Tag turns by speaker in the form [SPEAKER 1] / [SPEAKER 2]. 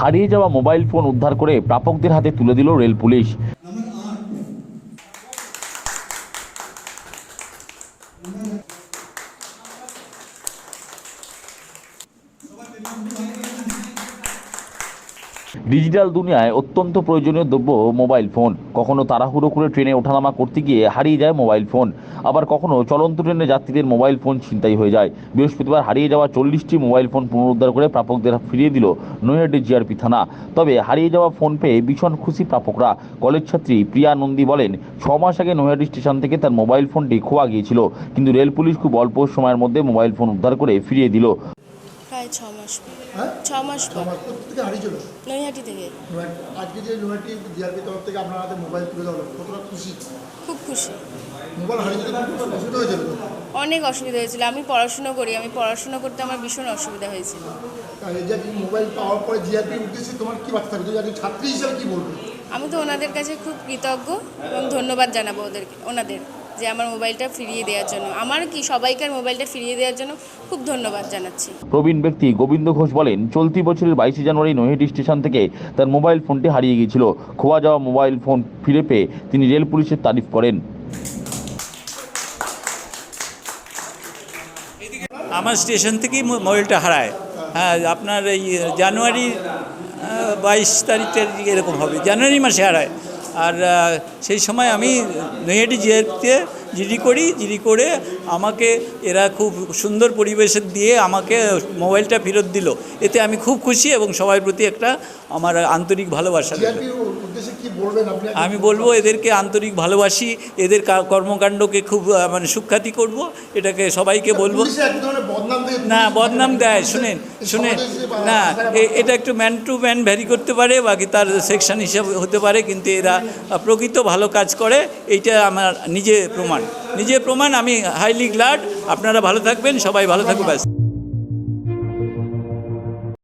[SPEAKER 1] হারিয়ে যাওয়া mobile phone উদ্ধার করে প্রাপকদের হাতে তুলে দিল রেল পুলিশ। ডিজিটাল দুনিয়ায় অত্যন্ত প্রয়োজনীয় দ্রব্য মোবাইল ফোন। কখনো তাড়াহুড়ো করে ট্রেনে ওঠানামা করতে গিয়ে হারিয়ে যায় মোবাইল ফোন। আবার কখনো চলন্ত ট্রেনে যাত্রীদের মোবাইল ফোন ছিনতাই হয়ে যায়। বৃহস্পতিবার হারিয়ে যাওয়া চল্লিশটি মোবাইল ফোন পুনরুদ্ধার করে প্রাপকদের ফিরিয়ে দিল নৈহাটি জিআরপি থানা। তবে হারিয়ে যাওয়া ফোন পেয়ে ভীষণ খুশি প্রাপকরা। কলেজ ছাত্রী প্রিয়া নন্দী বলেন, ছ মাস আগে নৈহাটি স্টেশন থেকে তার মোবাইল ফোনটি খোয়া গিয়েছিল। কিন্তু রেল পুলিশ খুব অল্প সময়ের মধ্যে মোবাইল ফোন উদ্ধার করে ফিরিয়ে দিল।
[SPEAKER 2] প্রায় ছ মাস
[SPEAKER 3] হ্যাঁ?
[SPEAKER 2] ছ মাস পর।
[SPEAKER 3] আমার থেকে হারিয়েছিল?
[SPEAKER 2] নৈহাটি থেকে।
[SPEAKER 3] আজকে যে নৈহাটি জিআরপি তরফ থেকে আপনার হাতে মোবাইল তুলে দেওয়া হলো কতটা খুশি?
[SPEAKER 2] খুব খুশি।
[SPEAKER 3] মোবাইল হারিয়ে অসুবিধা হয়েছিল
[SPEAKER 2] অনেক অসুবিধা হয়েছিল। আমি পড়াশুনো করি। আমি পড়াশুনো করতে আমার ভীষণ অসুবিধা হয়েছিল।
[SPEAKER 3] মোবাইল পাওয়ার পরে জিআরপি উঠেছে তোমার কি বার্তা থাকবে? ছাত্রী হিসেবে কি বলবে
[SPEAKER 2] আমি তো ওনাদের কাছে খুব কৃতজ্ঞ এবং ধন্যবাদ জানাব ওদেরকে ওনাদের। যে আমার মোবাইলটা ফিরিয়ে দেওয়ার জন্য। আমার কি সবাইকার মোবাইলটা ফিরিয়ে দেওয়ার জন্য খুব ধন্যবাদ জানাচ্ছি।
[SPEAKER 1] প্রবীণ ব্যক্তি গোবিন্দ ঘোষ বলেন চলতি বছরের বাইশে জানুয়ারি নৈহাটি স্টেশন থেকে তার মোবাইল ফোনটি হারিয়ে গিয়েছিল। খোয়া যাওয়া মোবাইল ফোন ফিরে পেয়ে তিনি রেল পুলিশের তারিফ করেন।
[SPEAKER 4] আমার স্টেশন থেকেই মো- মোবাইলটা হারায়। হ্যাঁ আপনার এই জানুয়ারি বাইশ তারিখ টারিখ এরকম হবে। জানুয়ারি মাসে হারায়। আর সেই সময় আমি নৈহাটি জিআরপিতে জিডি করি জিডি করে আমাকে এরা খুব সুন্দর পরিবেশে দিয়ে আমাকে মোবাইলটা ফেরত দিল। এতে আমি খুব খুশি এবং সবার প্রতি একটা আমার আন্তরিক ভালোবাসা আমি বলব এদেরকে আন্তরিক ভালোবাসি এদের কা- কর্মকাণ্ডকে খুব মানে সুখ্যাতি করব এটাকে সবাইকে বলব। না বদনাম দেয় শুনেন।
[SPEAKER 3] বা-
[SPEAKER 4] না এটা একটু ম্যান টু ম্যান ভ্যারি করতে পারে, বাকি তার সেকশন হিসাবে হতে পারে, কিন্তু এরা প্রকৃত ভালো কাজ করে, এইটা আমার নিজে প্রমাণ। নিজে প্রমাণ, আমি হাইলি গ্লাড আপনারা ভালো থাকবেন, সবাই ভালো থাকবে ব্যাস।